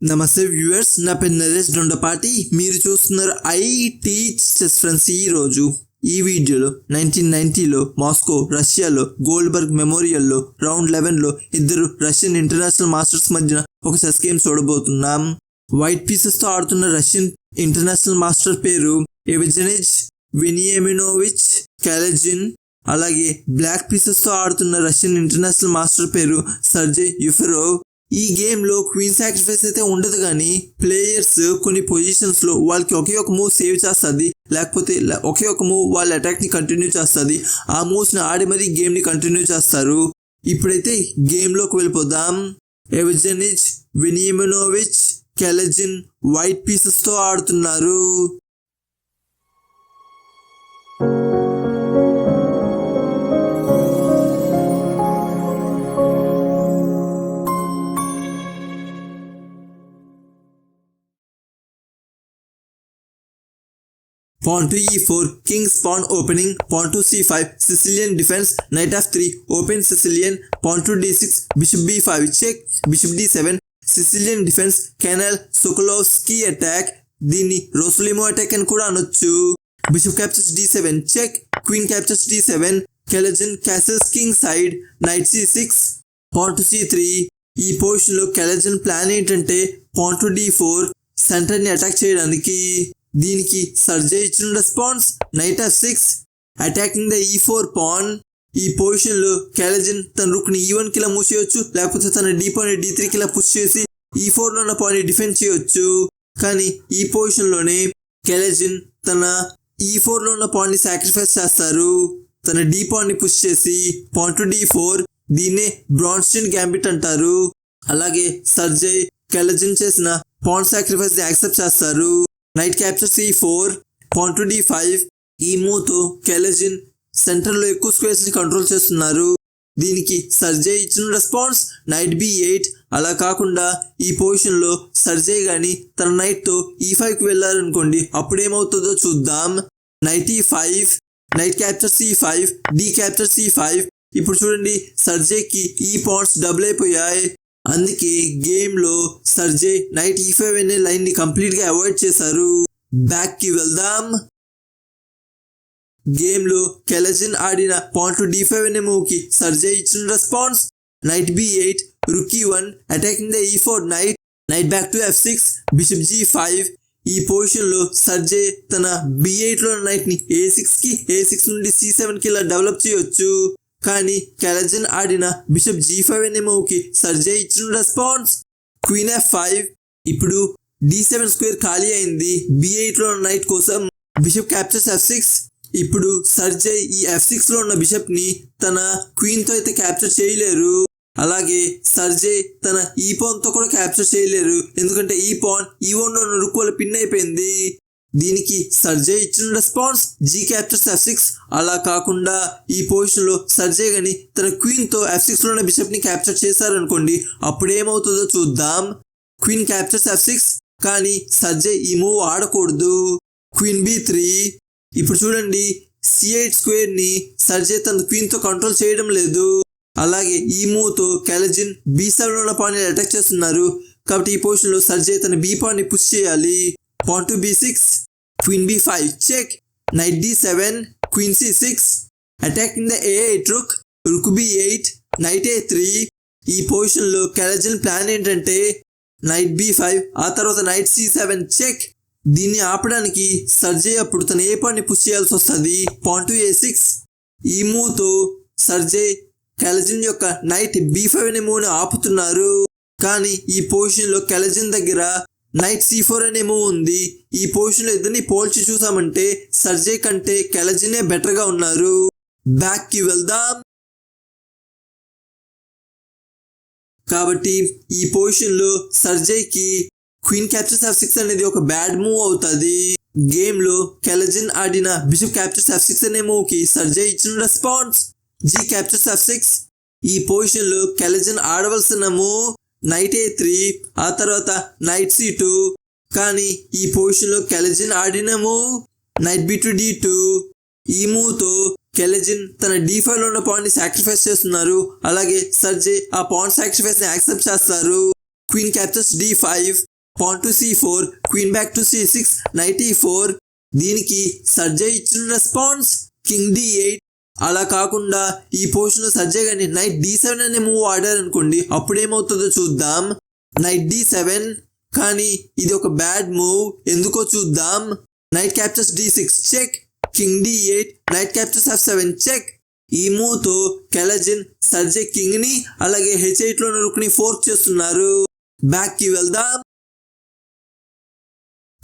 నమస్తే వ్యూవర్స్ నా పేరు నరేష్ దొండపాటి. మీరు చూస్తున్నారు ఐ టీచ్ చెస్ ఫ్రెండ్స్ ఈ రోజు. ఈ వీడియోలో నైన్టీన్ నైన్టీలో మాస్కో రష్యాలో గోల్డ్బర్గ్ మెమోరియల్లో రౌండ్ లెవెన్లో ఇద్దరు రష్యన్ ఇంటర్నేషనల్ మాస్టర్స్ మధ్యన ఒక చెస్ గేమ్ చూడబోతున్నాం. వైట్ పీసెస్తో ఆడుతున్న రష్యన్ ఇంటర్నేషనల్ మాస్టర్ పేరు ఎవిజనిజ్ వినియమినోవిచ్ కాలెజిన్ అలాగే బ్లాక్ పీసెస్తో ఆడుతున్న రష్యన్ ఇంటర్నేషనల్ మాస్టర్ పేరు సర్జే యుఫెరోవ్ ఈ గేమ్లో క్వీన్ సాక్రిఫైస్ అయితే ఉండదు కానీ ప్లేయర్స్ కొన్ని పొజిషన్స్లో వాళ్ళకి ఒకే ఒక మూవ్ సేవ్ చేస్తుంది. లేకపోతే ఒకే ఒక మూవ్ వాళ్ళ అటాక్ని కంటిన్యూ చేస్తుంది. ఆ మూవ్స్ని ఆడి మరీ గేమ్ని కంటిన్యూ చేస్తారు. ఇప్పుడైతే గేమ్లోకి వెళ్ళిపోదాం. ఎవజనిజ్ వినియమనోవిచ్ కెలజిన్ వైట్ పీసెస్తో ఆడుతున్నారు. Pawn to e four king's pawn to e4, c five Sicilian defence knight f three open Sicilian pawn open Sicilian, six bishop d6, five check bishop d seven Sicilian defence Canal Sokolovsky attack దీన్ని Rossolimo attack అని కూడా అనొచ్చు bishop captures d seven check queen captures d seven కెలజన్ cases king side knight c six pawn to c three ఈ పొజిషన్లో కెలజన్ plan ఏంటంటే pawn to d four సెంటర్ని attack చేయడానికి దీనికి సర్జే ఇచ్చిన response knight f six attacking the e four pawn ఈ పొజిషన్లో కెలజన్ తన రుక్ని ఈ వన్ కిలా మూవ్ లేకపోతే తన డీ పాన్ డి త్రీ కిలా పుష్ చేసి e ఈ ఫోర్లో ఉన్న పాన్ని డిఫెండ్ చేయొచ్చు. కానీ ఈ పొజిషన్లోనే కెలజిన్ తన e ఈ ఫోర్లో ఉన్న పాన్ని సాక్రిఫైస్ చేస్తారు. తన డీ పాన్ని పుష్ చేసి పాన్ టు డీ ఫోర్ దీన్నే బ్రాన్స్టిన్ గ్యాంబిట్ అంటారు. అలాగే సర్జయ్ కెలజిన్ చేసిన పాన్ సాక్రిఫైస్ని యాక్సెప్ట్ చేస్తారు. Knight capture c four pawn to d five ఈ మూతో కెలజిన్ సెంటర్లో ఎక్కువ స్క్వేర్స్ని కంట్రోల్ చేస్తున్నారు. దీనికి సర్జే ఇచ్చిన రెస్పాన్స్ నైట్ బి ఎయిట్ అలా కాకుండా ఈ పొజిషన్లో సర్జే గాని తన నైట్తో ఈ ఫైవ్కి వెళ్ళారనుకోండి అప్పుడు ఏమవుతుందో చూద్దాం. Knight e five knight capture c five d capture c five ఇప్పుడు చూడండి సర్జేకి ఈ పాయింట్స్ డబుల్ అయిపోయాయి. అందుకే గేమ్లో సర్జే నైట్ ఈ ఫైవ్ అనే లైన్ని కంప్లీట్గా అవాయిడ్ చేశారు. బ్యాక్కి వెళ్దాం. గేమ్లో కెలజిన్ ఆడిన పాయింట్ టు డి ఫైవ్ అనే మూవ్కి సర్జే ఇచ్చిన response. Knight b eight rook e one attacking the e four knight knight back to f six bishop g five ఈ పొజిషన్లో సర్జే తన బి ఎయిట్లో నైట్ని ఏ సిక్స్కి ఏ సిక్స్ నుండి సి సెవెన్కి ఇలా డెవలప్ చేయొచ్చు. కానీ కెలజిన్ ఆడిన బిషప్ జీ ఫైవ్ అనే మూవ్కి సర్జే ఇచ్చిన రెస్పాన్స్ క్వీన్ ఎఫ్ ఫైవ్. ఇప్పుడు డి సెవెన్ స్క్వేర్ ఖాళీ అయింది. బి ఎయిట్లో నైట్ కోసం బిషప్ క్యాప్చర్స్ ఎఫ్ సిక్స్. ఇప్పుడు సర్జే ఈ ఎఫ్ సిక్స్లో ఉన్న బిషప్ని తన క్వీన్తో అయితే క్యాప్చర్ చేయలేరు. అలాగే సర్జే తన ఈ పాన్తో కూడా క్యాప్చర్ చేయలేరు. ఎందుకంటే ఈ పాన్ ఈ వన్లో ఉన్న పిన్ అయిపోయింది. దీనికి సర్జే ఇచ్చిన response g captures f six అలా కాకుండా ఈ పొజిషన్లో సర్జే గని తన క్వీన్తో ఎఫ్ సిక్స్లో ఉన్న బిషప్ని క్యాప్చర్ చేశారనుకోండి అప్పుడు ఏమవుతుందో చూద్దాం. క్వీన్ క్యాప్చర్స్ ఎఫ్ సిక్స్ కానీ సర్జే ఈ మూవ్ ఆడకూడదు. క్వీన్ బి త్రీ ఇప్పుడు చూడండి సి ఎయిట్ స్క్వేర్ని సర్జే తన క్వీన్తో కంట్రోల్ చేయడం లేదు. అలాగే ఈ మూవ్తో కెలజిన్ బి సెవెన్ ఉన్న పాయింట్ అటాక్ చేస్తున్నారు. కాబట్టి ఈ పొజిషన్లో సర్జే తన బి పాన్ని పుష్ చేయాలి. Pawn to b six queen b five check knight d seven queen c six rook the a eight rook eight knight a three ఈ పొజిషన్లో కెలజిన్ ప్లాన్ ఏంటంటే నైట్ బి ఫైవ్ ఆ తర్వాత నైట్ సి సెవెన్ చెక్ దీన్ని ఆపడానికి సర్జే అప్పుడు తన ఏ పాన్ని పుష్ చేయాల్సి వస్తుంది? పాన్ టు ఏ సిక్స్ ఈ మూవ్తో సర్జే కెలజిన్ యొక్క నైట్ బి ఫైవ్ అనే మూవ్ని ఆపుతున్నారు. కానీ ఈ పొజిషన్లో కెలజిన్ దగ్గర నైట్ సి ఫోర్ అనే మూవ్ ఉంది. ఈ పొజిషన్లో ఇద్దరిని పోల్చి చూసామంటే సర్జే కంటే కెలజినే బెటర్గా ఉన్నారు. బ్యాక్కి వెళ్దాం. కాబట్టి ఈ పొజిషన్లో సర్జేకి క్వీన్ క్యాప్చర్స్ ఎఫ్ సిక్స్ అనేది ఒక బ్యాడ్ మూవ్ అవుతుంది. గేమ్లో కెలజిన్ ఆడిన బిషప్ క్యాప్చర్స్ ఎఫ్ సిక్స్ అనే మూవ్కి సర్జే ఇచ్చిన response g captures f six ఈ పొజిషన్లో కెలజిన్ ఆడవలసిన మూవ్ నైట్ ఏ త్రీ ఆ తర్వాత నైట్ సి టూ కానీ ఈ పొజిషన్లో కెలజిన్ ఆడిన knight b to d two ఈ మూవ్తో కెలజిన్ తన డి ఫైవ్ ఉన్న పాయింట్ని సాక్రిఫైస్ చేస్తున్నారు. అలాగే సర్జే ఆ పాయింట్ సాక్రిఫైస్ని యాక్సెప్ట్ చేస్తారు. Queen captures d five pawn to c four queen back to c six knight e four దీనికి సర్జే ఇచ్చిన రెస్పాన్స్ కింగ్ డి ఎయిట్ అలా కాకుండా ఈ పోర్షన్లో లో సర్జయ్ నైట్ డి సెవెన్ అనే మూవ్ ఆడారనుకోండి అనుకోండి చూద్దాం. నైట్ డి సెవెన్ కానీ ఇది ఒక బ్యాడ్ మూవ్. ఎందుకో చూద్దాం. Knight captures d six check. King d eight knight captures f seven check. ఈ మూవ్తో కెలజిన్ సర్జే కింగ్ని అలాగే హెచ్ ఎయిట్లో రుక్ని ఫోర్స్ చేస్తున్నారు. బ్యాక్కి వెళ్దాం.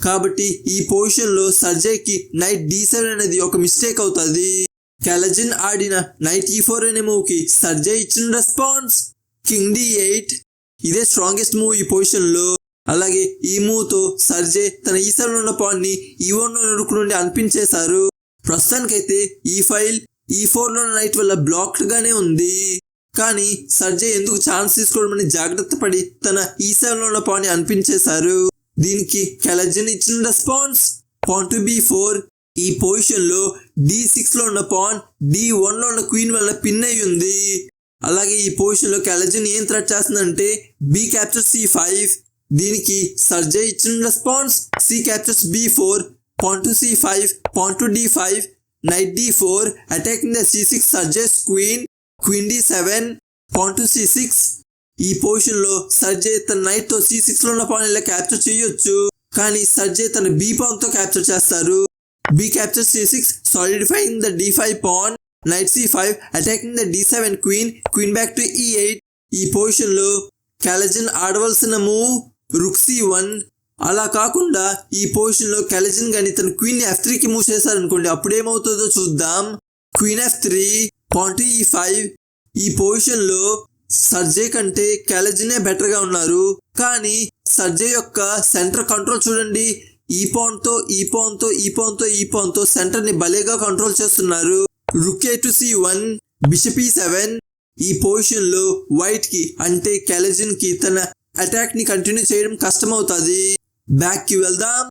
కాబట్టి ఈ పొజిషన్లో సర్జే కి నైట్ డి సెవెన్ అనేది ఒక మిస్టేక్ అవుతుంది. కెలజిన్ ఆడిన నైట్ ఈ ఫోర్ అనే మూవ్కి ఇచ్చిన రెస్పాన్స్ కింగ్ డి ఎయిట్ ఇదే స్ట్రాంగెస్ట్ మూవ్ ఈ పొజిషన్లో. అలాగే ఈ మూవ్తో సర్జే తన ఈ సెవెన్ ఉన్న పాన్ని ఈ వన్ నుండి అనిపించేశారు. ప్రస్తుతానికైతే ఈ ఫైల్ ఈ ఫోర్లో నైట్ వల్ల బ్లాక్డ్ గానే ఉంది. కానీ సర్జే ఎందుకు ఛాన్స్ తీసుకోవడం జాగ్రత్త పడి తన e ఈ సెవెన్లో ఉన్న పాన్ని అనిపించేశారు. దీనికి కెలజన్ ఇచ్చిన response pawn to b four ఈ పొజిషన్లో డి సిక్స్లో ఉన్న పాన్ డి వన్లో ఉన్న క్వీన్ వల్ల పిన్ అయి ఉంది. అలాగే ఈ పొజిషన్లో కెలజన్ ఏం థ్రెట్ చేస్తుందంటే బి క్యాప్చర్ సి ఫైవ్. దీనికి సర్జే ఇచ్చిన response c captures b four pawn to c five pawn to d five knight d four attacking the c six Sergey's queen queen d seven pawn to c six. ఈ పొజిషన్లో Sergey తన నైట్తో C సిక్స్లో ఉన్న pan ఇలా capture చేయొచ్చు. కానీ Sergey తన B పాన్తో క్యాప్చర్ చేస్తారు. B capture c six the the d five pawn knight c five queen, the d seven queen queen back to e eight ఈ క్యాలజన్ ఆడవలసిన మూవ్ రుక్ సి వన్ అలా కాకుండా ఈ పొజిషన్లో కెలజిన్ గాని తన క్వీన్ ఎఫ్ త్రీ కి మూవ్ చేశారనుకోండి అప్పుడు ఏమవుతుందో చూద్దాం queen f three point e five ఈ పొజిషన్లో సర్జే కంటే కెలజినే బెటర్గా ఉన్నారు. కానీ సర్జే యొక్క సెంటర్ కంట్రోల్ చూడండి. ఈ పాన్తో ఈ పాన్తో ఈ పాన్తో ఈ పాన్తో సెంటర్ని భలేగా కంట్రోల్ చేస్తున్నారు. Rook e to c one bishop e seven ఈ పొజిషన్లో వైట్కి అంటే కెలజిన్కి తన అటాక్ని కంటిన్యూ చేయడం కష్టమవుతుంది. బ్యాక్కి వెళ్దాం.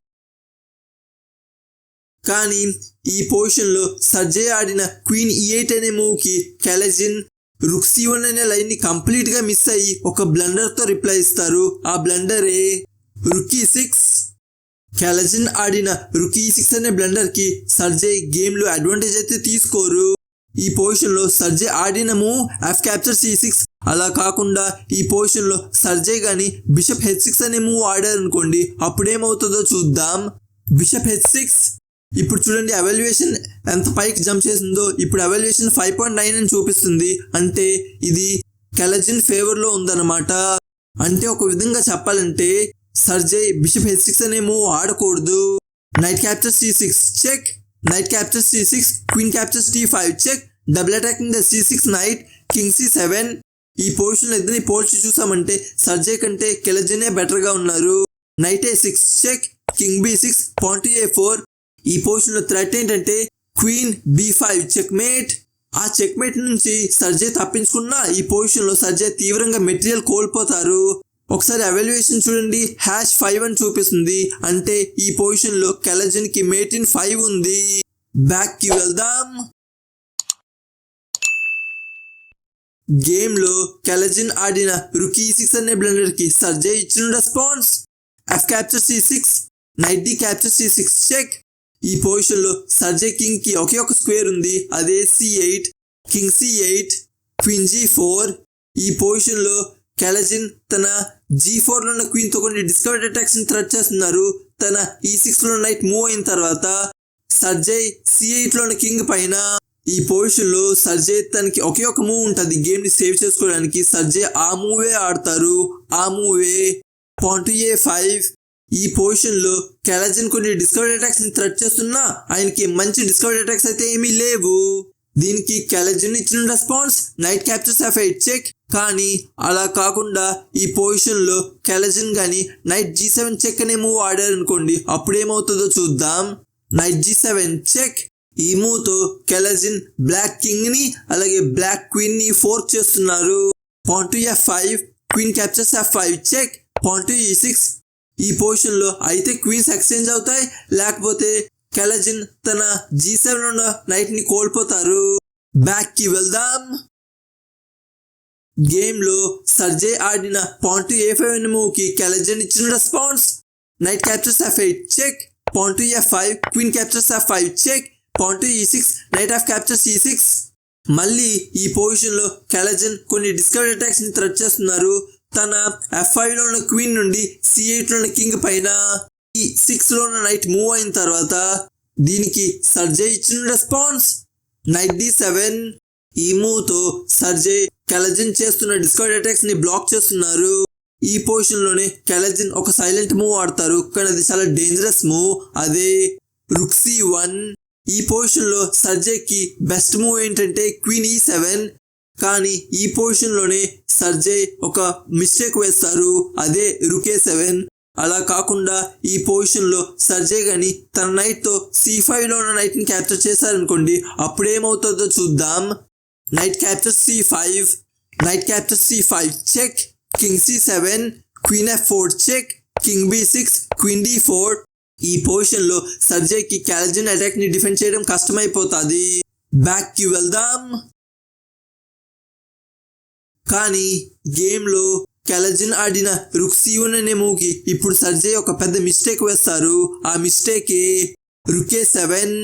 కానీ ఈ పొజిషన్లో సర్జే ఆడిన క్వీన్ ఈ ఎయిట్ అనే మూవ్కి కెలజిన్ రుక్ వన్ అనే లైన్ని కంప్లీట్గా మిస్ అయ్యి ఒక బ్లండర్తో రిప్లై ఇస్తారు. ఆ బ్లండరే రుకీ సిక్స్ e కెలజిన్ ఆడిన రుకీ సిక్స్ అనే బ్లండర్కి సర్జే గేమ్లో అడ్వాంటేజ్ అయితే తీసుకోరు. ఈ పొజిషన్లో సర్జే ఆడిన move f capture c six అలా కాకుండా ఈ పొజిషన్లో సర్జే గాని బిషప్ హెచ్ సిక్స్ అనే మూవ్ ఆడారు అనుకోండి అప్పుడేమవుతుందో చూద్దాం. బిషప్ హెచ్ సిక్స్ ఇప్పుడు చూడండి అవల్యుయేషన్ ఎంత పైకి జంప్ చేసిందో. ఇప్పుడు అవల్యుయేషన్ ఫైవ్ పాయింట్ నైన్ అని చూపిస్తుంది. అంటే ఇది కెలజిన్ ఫేవర్లో ఉందన్నమాట. అంటే ఒక విధంగా చెప్పాలంటే సర్జే బిషప్ హెచ్ సిక్స్ అనే మూవ్ ఆడకూడదు. Knight capture c six check knight capture c six queen captures d five check double attacking the c six knight king c seven ఈ పొజిషన్ ఇద్దరిని పోల్చి చూసామంటే సర్జే కంటే కెలజనే బెటర్గా ఉన్నారు. Knight a six check king b six point a four ఈ పొజిషన్లో థ్రెట్ ఏంటంటే queen b five check mate ఆ చెక్ మేట్ నుంచి సర్జే తప్పించుకున్నా ఈ పొజిషన్లో సర్జే తీవ్రంగా మెటీరియల్ కోల్పోతారు. ఒకసారి అవాల్యుయేషన్ చూడండి. హ్యాష్ ఫైవ్ అని చూపిస్తుంది. అంటే ఈ పొజిషన్లో కెలజన్కి మేటిన్ ఫైవ్ ఉంది. బ్యాక్కి వెళ్దాం. గేమ్లో కెలజిన్ ఆడిన రుకీ సిక్స్ అనే బ్లెండర్కి సర్జే ఇచ్చిన response f capture c six knight d capture c six check ఈ పొజిషన్లో సర్జే కింగ్కి ఒకే ఒక స్క్వేర్ ఉంది. అదే c eight king c eight queen g four ఈ పొజిషన్లో కెలజిన్ తన జీ ఫోర్లో ఉన్న క్వీన్తో కొన్ని డిస్కవర్డ్ అటాక్స్ని థ్రెట్ చేస్తున్నారు. తన ఈ సిక్స్లో నైట్ మూవ్ అయిన తర్వాత సర్జయ్ సి ఎయిట్లో ఉన్న కింగ్ పైన ఈ పొజిషన్లో సర్జయ్ తనకి ఒకే ఒక మూవ్ ఉంటుంది. గేమ్ని సేవ్ చేసుకోవడానికి సర్జయ్ ఆ మూవే ఆడతారు. ఆ మూవే పాయింట్ ఏ ఫైవ్ ఈ పొజిషన్లో కొన్ని డిస్కవర్డ్ అటాక్స్ని థ్రెట్ చేస్తున్నా ఆయనకి మంచి డిస్కవర్డ్ అటాక్స్ అయితే ఏమీ లేవు. దీనికి కెలజన్ ఇచ్చిన response knight captures f eight check కానీ అలా కాకుండా ఈ పొజిషన్లో కెలజన్ కానీ నైట్ జీ సెవెన్ చెక్ అనే మూవ్ ఆడారు అనుకోండి అప్పుడు ఏమవుతుందో చూద్దాం. నైట్ జీ సెవెన్ చెక్ ఈ మూవ్తో కెలజిన్ బ్లాక్ కింగ్ని అలాగే బ్లాక్ క్వీన్ని చేస్తున్నారు. చేస్తున్నారు point f five queen captures f five check point e six ఈ పొజిషన్లో అయితే క్వీన్స్ ఎక్స్చేంజ్ అవుతాయి లేకపోతే కెలజిన్ తన జీ సెవెన్ ఉన్న నైట్ని కోల్పోతారు. బ్యాక్కి వెళ్దాం. గేమ్లో సర్జే ఆడిన పాయింట్ ఏ ఫైవ్ ఎన్ మూవ్కి కెలజన్ ఇచ్చిన response knight captures f eight check point f five queen captures f five check point e six knight f captures e six మళ్ళీ ఈ పొజిషన్లో కెలజన్ కొన్ని డిస్కవర్ అటాక్స్ని థ్రెట్ చేస్తున్నారు. తన ఎఫ్లో ఉన్న క్వీన్ నుండి సి లో ఉన్న కింగ్ పైన. ఈ సిక్స్లో ఉన్న నైట్ మూవ్ అయిన తర్వాత దీనికి సర్జే ఇచ్చిన రెస్పాన్స్ నైట్ డి సెవెన్ ఈ మూవ్తో సర్జే కెలజిన్ చేస్తున్న డిస్కవరీ అటాక్స్ని బ్లాక్ చేస్తున్నారు. ఈ పొజిషన్లోనే కెలజిన్ ఒక సైలెంట్ మూవ్ ఆడతారు. కానీ అది చాలా డేంజరస్ మూవ్ అదే రుక్సీ వన్ ఈ పొజిషన్లో సర్జేకి బెస్ట్ మూవ్ ఏంటంటే క్వీన్ ఈ సెవెన్ కానీ ఈ పొజిషన్లోనే సర్జే ఒక మిస్టేక్ వేస్తారు. అదే రుకే సెవెన్ అలా కాకుండా ఈ పొజిషన్లో సర్జే గాని తన నైట్తో సి ఫైవ్లో ఉన్న నైట్ని క్యాప్చర్ చేశారనుకోండి అప్పుడు ఏమవుతుందో చూద్దాం. Knight capture c five knight capture c five check king c seven queen f four check king b six queen d four. ఈ పొజిషన్లో సర్జేకి క్యాలజన్ అటాక్ని డిఫెండ్ చేయడం కష్టమైపోతుంది. బ్యాక్కి వెళ్దాం. కానీ గేమ్లో కెలజిన్ ఆడిన రుక్సియోన్ అనే మూవీకి ఇప్పుడు సర్జే ఒక పెద్ద మిస్టేక్ వేస్తారు. ఆ మిస్టేక్ రుకే సెవెన్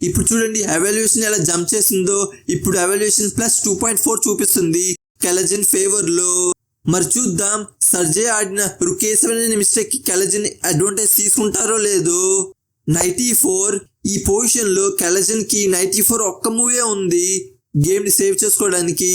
ఇప్పుడు చూడండి ఎవాల్యుయేషన్ ఎలా జంప్ చేసిందో. ఇప్పుడు evaluation plus two point four చూపిస్తుంది. కెలజిన్ ఫేవర్లో. మరి చూద్దాం సర్జే ఆడిన రుకే సెవెన్ అనే మిస్టేక్ కెలజిన్ అడ్వాంటేజ్ తీసుకుంటారో లేదో. నైటీ ఫోర్ ఈ పొజిషన్లో కెలజిన్కి నైటీ ఫోర్ ఒక్క మూవే ఉంది. గేమ్ని సేవ్ చేసుకోవడానికి.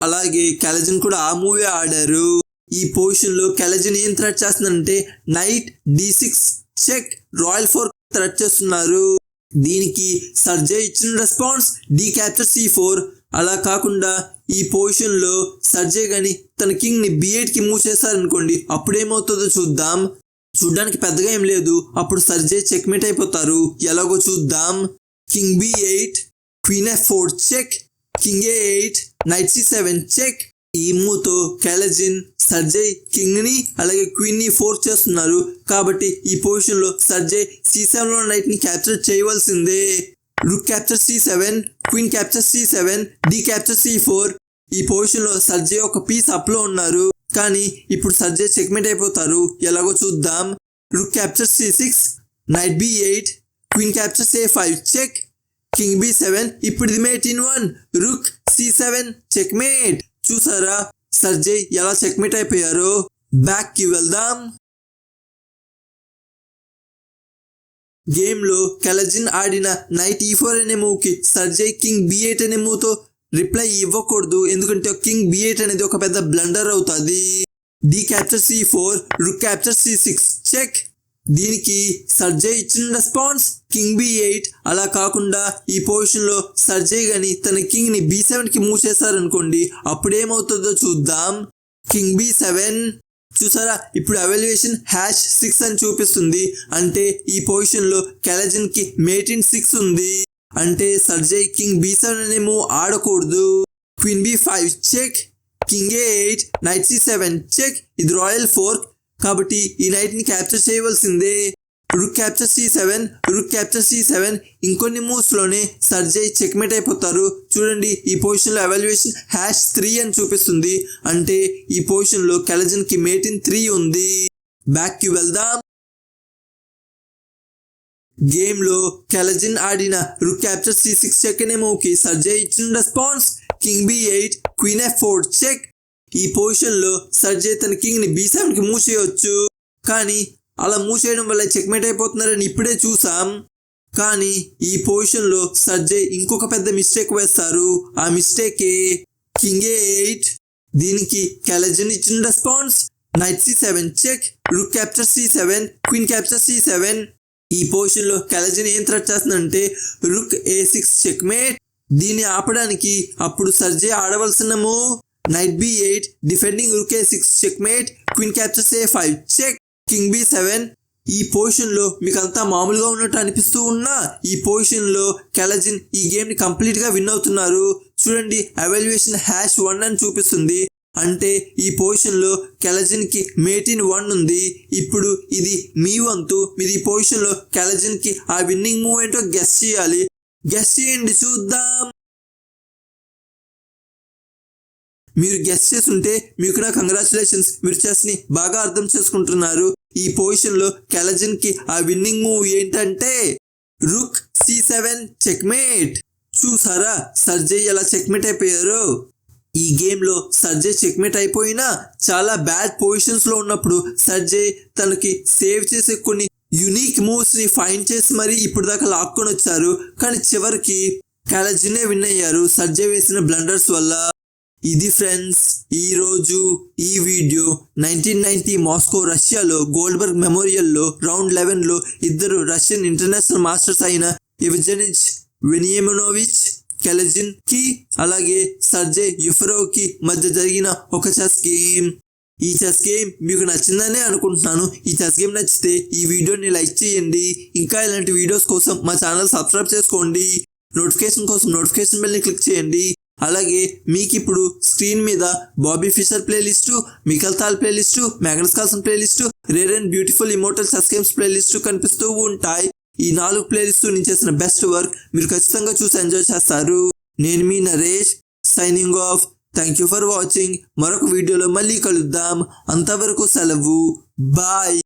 అలాగే కెలజిన్ కూడా ఆ మూవీ ఆడారు. ఈ పొజిషన్లో కెలజన్ ఏం థ్రెట్ చేస్తుందంటే knight d six check royal fork threat చేస్తున్నారు. దీనికి సర్జే ఇచ్చిన response d capture c four అలా కాకుండా ఈ పొజిషన్లో సర్జే కానీ తన కింగ్ని బి ఎయిట్కి మూవ్ చేశారనుకోండి అప్పుడేమవుతుందో చూద్దాం. చూడ్డానికి పెద్దగా ఏం లేదు అప్పుడు సర్జే చెక్మేట్ అయిపోతారు. ఎలాగో చూద్దాం. King b eight queen f four check king a eight knight c seven check ఈ మూతో కెలజిన్ సర్జయ్ కింగ్ని అలాగే క్వీన్ని ఫోర్స్ చేస్తున్నారు. కాబట్టి ఈ పొజిషన్లో సర్జయ్ సి సెవెన్లో నైట్ని క్యాప్చర్ చేయవలసిందే. Rook capture c seven queen capture c seven d capture c four. ఈ పొజిషన్లో సర్జయ్ ఒక పీస్ అప్లో ఉన్నారు. కానీ ఇప్పుడు సర్జయ్ చెక్మేట్ అయిపోతారు. ఎలాగో చూద్దాం. Rook capture c six knight b eight queen capture a five check. King b seven ఇప్పుడు ఇది mate in one. Rook c seven checkmate చూసారా? సర్జే ఎలా చెక్మేట్ అయిపోయారు? బ్యాక్కి వెళ్దాం. గేమ్లో కెలజిన్ ఆడిన నైట్ ఈ ఫోర్ అనే మూవ్కి సర్జే కింగ్ బి ఎయిట్ అనే మూవ్తో రిప్లై ఇవ్వకూడదు. ఎందుకంటే కింగ్ బి ఎయిట్ అనేది ఒక పెద్ద బ్లండర్ అవుతుంది. D capture c four rook capture c six check దీనికి సర్జే ఇచ్చిన రెస్పాన్స్ కింగ్ బి ఎయిట్. అలా కాకుండా ఈ పొజిషన్లో సర్జే గాని తన కింగ్ని బి సెవెన్కి మూవ్ చేశారనుకోండి అప్పుడేమవుతుందో చూద్దాం. King b seven. చూసారా? ఇప్పుడు అవల్యుయేషన్ హ్యాష్ సిక్స్ అని చూపిస్తుంది. అంటే ఈ పొజిషన్లో కెలజిన్కి మేటిన్ సిక్స్ ఉంది. అంటే సర్జయ్ కింగ్ బి సెవెన్ అనే మూవ్ ఆడకూడదు. Queen b five check. King a eight knight c seven check. ఇది రాయల్ ఫోర్క్. కాబట్టి ఈ నైట్ని క్యాప్చర్ చేయవలసిందే. Rook capture c seven rook capture c seven ఇంకొన్ని మూవ్స్లోనే సర్జయ్ చెక్మేట్ అయిపోతారు. చూడండి ఈ పొజిషన్లో ఎవాల్యుయేషన్ హ్యాష్ త్రీ అని చూపిస్తుంది. అంటే ఈ పొజిషన్లో కెలజన్కి మేటిన్ త్రీ ఉంది. బ్యాక్కి వెళ్దాం. గేమ్లో కెలజిన్ ఆడిన rook capture c six check అనే మూవ్కి ఇచ్చిన response king b eight queen f four check ఈ పొజిషన్లో సర్జే తన కింగ్ని బి సెవెన్కి మూవ్ కానీ అలా మూవ్ చేయడం వల్ల చెక్మేట్ అయిపోతున్నారని ఇప్పుడే చూసాం. కానీ ఈ పొజిషన్లో సర్జే ఇంకొక పెద్ద మిస్టేక్ వేస్తారు. ఆ మిస్టేక్ కింగ్ ఏ ఎయిట్. దీనికి కెలజన్ ఇచ్చిన response. Knight c seven check. Rook capture c seven. Queen capture c seven. ఈ పొజిషన్లో కెలజన్ ఏం థ్రెట్ చేస్తుందంటే రుక్ ఏ సిక్స్ చెక్మేట్. దీన్ని ఆపడానికి అప్పుడు సర్జే ఆడవలసిన move. Knight b eight defending rook e six check mate queen captures a five check king b seven ఈ పొజిషన్లో మీకు అంతా మామూలుగా ఉన్నట్టు అనిపిస్తూ ఉన్నా ఈ పొజిషన్లో కెలజిన్ ఈ గేమ్ని కంప్లీట్గా విన్ అవుతున్నారు. చూడండి అవాల్యుయేషన్ హ్యాష్ వన్ అని చూపిస్తుంది. అంటే ఈ పొజిషన్లో కెలజిన్కి కి మేటిన్ వన్ ఉంది. ఇప్పుడు ఇది మీ వంతు మీరు ఈ పొజిషన్లో కెలజిన్కి కి ఆ విన్నింగ్ మూవ్ ఏంటో గెస్ చేయాలి. గెస్ చేయండి చూద్దాం. మీరు గెస్ట్ చేసి ఉంటే మీకు నా కంగ్రాచులేషన్స్ మీరు చెస్ని బాగా అర్థం చేసుకుంటున్నారు. ఈ పొజిషన్లో కెలజిన్కి ఆ విన్నింగ్ మూవ్ ఏంటంటే రుక్ సి సెవెన్ చెక్మేట్ చూసారా? సర్జయ్ ఎలా చెక్మేట్ అయిపోయారు? ఈ గేమ్లో సర్జయ్ చెక్మేట్ అయిపోయినా చాలా బ్యాడ్ పొజిషన్స్లో ఉన్నప్పుడు సర్జయ్ తనకి సేవ్ చేసే కొన్ని యునిక్ మూవ్స్ని ఫైండ్ చేసి మరి ఇప్పుడు దాకా లాక్కొని వచ్చారు. కానీ చివరికి కాలజినే విన్ అయ్యారు? సర్జయ్ వేసిన బ్లండర్స్ వల్ల ఇది ఫ్రెండ్స్ ఈ రోజు ఈ వీడియో నైన్టీన్ నైన్టీ మాస్కో రష్యాలో గోల్డ్బర్గ్ మెమోరియల్లో రౌండ్ లెవెన్లో ఇద్దరు రష్యన్ ఇంటర్నేషనల్ మాస్టర్స్ అయిన ఎవజెనిచ్ వెనియమనోవిచ్ కెలజిన్కి అలాగే సర్జే యుఫరోవ్కి మధ్య జరిగిన ఒక చెస్ గేమ్. ఈ చెస్ గేమ్ మీకు నచ్చిందనే అనుకుంటున్నాను. ఈ చెస్ గేమ్ నచ్చితే ఈ వీడియోని లైక్ చేయండి. ఇంకా ఇలాంటి వీడియోస్ కోసం మా ఛానల్ సబ్స్క్రైబ్ చేసుకోండి. నోటిఫికేషన్ కోసం నోటిఫికేషన్ బెల్ని క్లిక్ చేయండి. అలాగే మీకు ఇప్పుడు స్క్రీన్ మీద Bobby Fischer playlist Mikhail Tal playlist Magnus Carlsen playlist rare and beautiful immortal సస్కేమ్స్ games playlist కనిపిస్తూ ఉంటాయి. ఈ నాలుగు ప్లేలిస్టు నేను చేసిన బెస్ట్ వర్క్ మీరు ఖచ్చితంగా చూసి ఎంజాయ్ చేస్తారు. నేను మీ Naresh signing off. Thank you for watching. మరొక వీడియోలో మళ్ళీ కలుద్దాం. అంతవరకు సెలవు. బాయ్.